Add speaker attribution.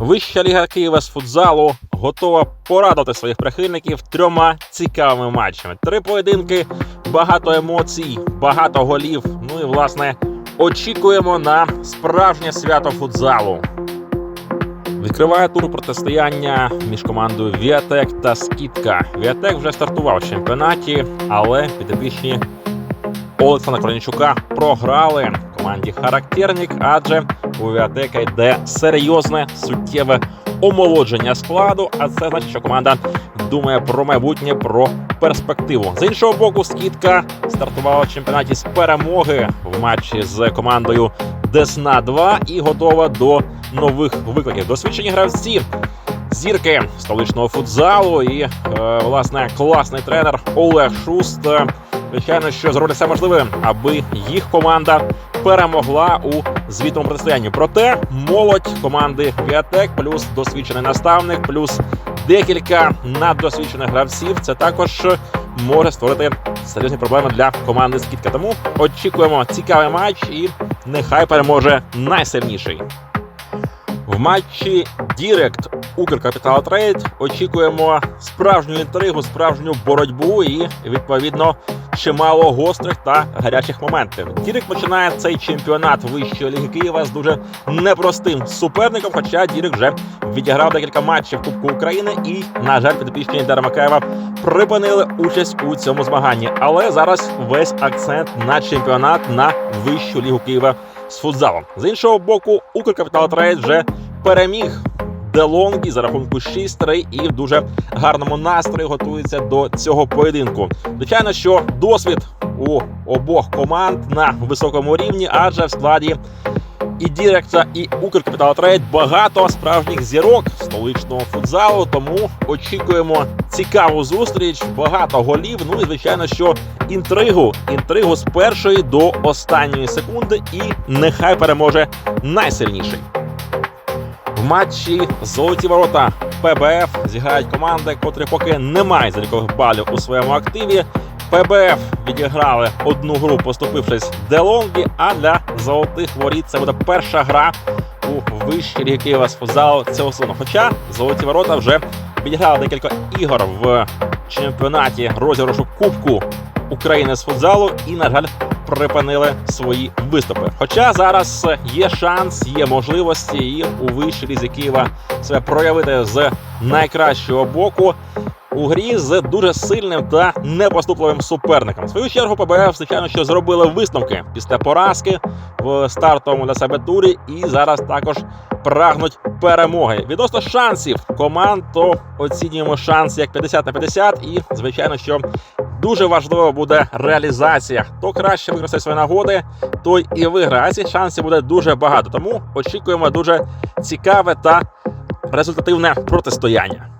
Speaker 1: Вища ліга Києва з футзалу готова порадувати своїх прихильників трьома цікавими матчами. Три поєдинки, багато емоцій, багато голів. Ну і власне очікуємо на справжнє свято футзалу. Відкриває тур протистояння між командою Віатек та Скітка. Віатек вже стартував в чемпіонаті, але підопічні Олександра Корнічука програли команді Характерник, адже у Віатека йде серйозне суттєве омолодження складу. А це значить, що команда думає про майбутнє, про перспективу. З іншого боку, скидка стартувала в чемпіонаті з перемоги в матчі з командою Десна 2 і готова до нових викликів. Досвідчені гравці. Зірки столичного футзалу і е, власне класний тренер Олег Шуст. Е, Звичайно, що зробить все можливе, аби їх команда перемогла у звітному протистоянні. Проте молодь команди Віатек, плюс досвідчений наставник, плюс декілька наддосвідчених гравців. Це також може створити серйозні проблеми для команди Скітка. Тому очікуємо цікавий матч і нехай переможе найсильніший. В матчі Дірект Укркапітал Трейд очікуємо справжню інтригу, справжню боротьбу і відповідно чимало гострих та гарячих моментів. Дірект починає цей чемпіонат вищої ліги Києва з дуже непростим суперником. Хоча Дірект вже відіграв декілька матчів Кубку України і, на жаль, підопічні Дара Макаєва припинили участь у цьому змаганні. Але зараз весь акцент на чемпіонат на вищу лігу Києва з футзалом. З іншого боку, Укркапітал Трейд вже переміг Делонгі за рахунку 6-3 і в дуже гарному настрої готується до цього поєдинку. Звичайно, що досвід у обох команд на високому рівні, адже в складі і Діректа, і Укркапітал Трейд багато справжніх зірок столичного футзалу. Тому очікуємо цікаву зустріч, багато голів. Ну і звичайно, що інтригу, інтригу з першої до останньої секунди, і нехай переможе найсильніший. В матчі Золоті ворота ПБФ зіграють команди, котрі поки не мають залікових балів у своєму активі. ПБФ відіграли одну гру, поступившись Делонгі, а для золотих воріт це буде перша гра у вищій лігі Києва з футзалу цього сезону. Хоча золоті ворота вже відіграли декілька ігор в чемпіонаті розіграшу Кубку України з футзалу і, на жаль, припинили свої виступи. Хоча зараз є шанс, є можливості і у вищій лізі Києва себе проявити з найкращого боку. У грі з дуже сильним та непоступливим суперником. В свою чергу ПБФ, звичайно, що зробили висновки після поразки в стартовому для себе турі, і зараз також прагнуть перемоги. Відносно шансів команд, то оцінюємо шанс як 50 на 50. І звичайно, що дуже важливо буде реалізація. Хто краще використає свої нагоди, той і виграє. А цих шансів буде дуже багато. Тому очікуємо дуже цікаве та результативне протистояння.